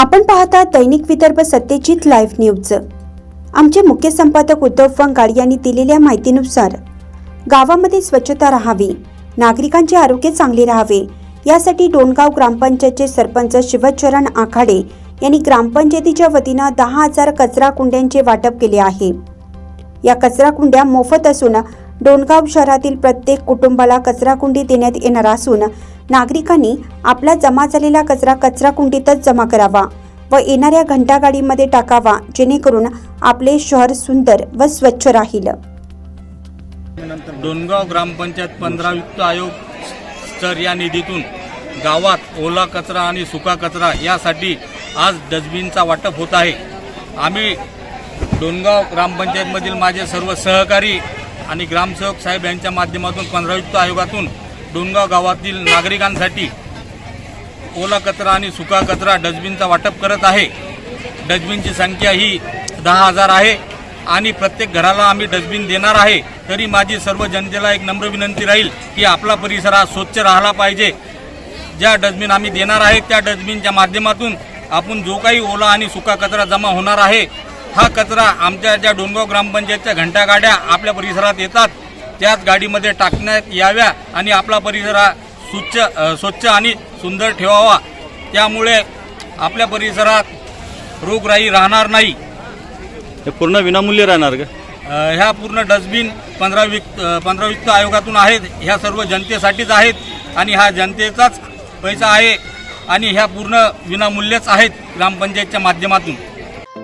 आपण पाहता दैनिक Vidarbha Satyajit live news आमचे मुख्य संपादक उद्धव वंगाड यांनी दिलेल्या माहितीनुसार गावामध्ये स्वच्छता राहावी नागरिकांचे आरोग्य चांगले राहावे यासाठी डोणगाव ग्रामपंचायतचे सरपंच शिवचरण आखाडे यांनी ग्रामपंचायतीच्या वतीनं दहा हजार कचरा कुंड्यांचे वाटप केले आहे. या कचरा कुंड्या मोफत असून डोणगाव शहरातील प्रत्येक कुटुंबाला कचरा कुंडी देण्यात येणार असून नागरिकांनी आपला जमा झालेला कचरा कचरा कुंडीतच जमा करावा व येणाऱ्या घंटागाडीमध्ये टाकावा जेणेकरून आपले शहर सुंदर व स्वच्छ राहील. डोणगाव ग्रामपंचायत पंधरा युक्त आयोग स्तर या निधीतून गावात ओला कचरा आणि सुका कचरा यासाठी आज डस्टबिनचा वाटप होत आहे. आम्ही डोणगाव ग्रामपंचायतमधील माझे सर्व सहकारी आणि ग्रामसेवक साहेब यांच्या माध्यमातून पंधरा युक्त आयोगातून डोणगाव गावातील नागरिकांसाठी ओला कचरा आणि सुका कचरा डस्टबिनचा वाटप करत आहे. डस्टबिनची संख्या ही दहा हजार आहे आणि प्रत्येक घराला आम्ही डस्टबिन देणार आहे. तरी माझी सर्व जनतेला एक नम्र विनंती राहील की आपला परिसर हा स्वच्छ राहिला पाहिजे. ज्या डस्टबिन आम्ही देणार आहे त्या डस्टबिनच्या माध्यमातून आपण जो काही ओला आणि सुका कचरा जमा होणार आहे हा कचरा आमच्या ज्या डोंगराव ग्रामपंचायतच्या घंटागाड्या आपल्या परिसरात येतात. त्याच गाडीमध्ये टाकण्यात याव्या आणि आपला परिसर हा स्वच्छ स्वच्छ आणि सुंदर ठेवावा. त्यामुळे आपल्या परिसरात रोगराई राहणार नाही. हे पूर्ण विनामूल्य राहणार का? ह्या पूर्ण डस्टबिन पंधरा अ, पंधरा वित्त आयोगातून आहेत. ह्या सर्व जनतेसाठीच आहेत आणि हा जनतेचाच पैसा आहे आणि ह्या पूर्ण विनामूल्यच आहेत ग्रामपंचायतच्या माध्यमातून.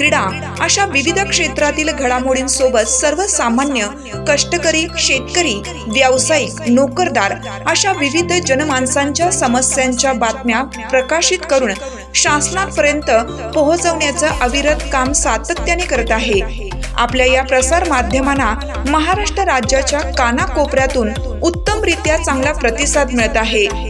क्रीडा अशा विविध क्षेत्रातील घडामोडींसोबत सर्वसामान्य कष्टकरी शेतकरी व्यावसायिक नोकरदार अशा विविध जनमानसांच्या समस्यांच्या बातम्या प्रकाशित करून शासनापर्यंत पोहोचवण्याचं अविरत काम सातत्याने करत आहे. आपल्या या प्रसार माध्यमांना महाराष्ट्र राज्याच्या कानाकोपऱ्यातून उत्तमरित्या चांगला प्रतिसाद मिळत आहे.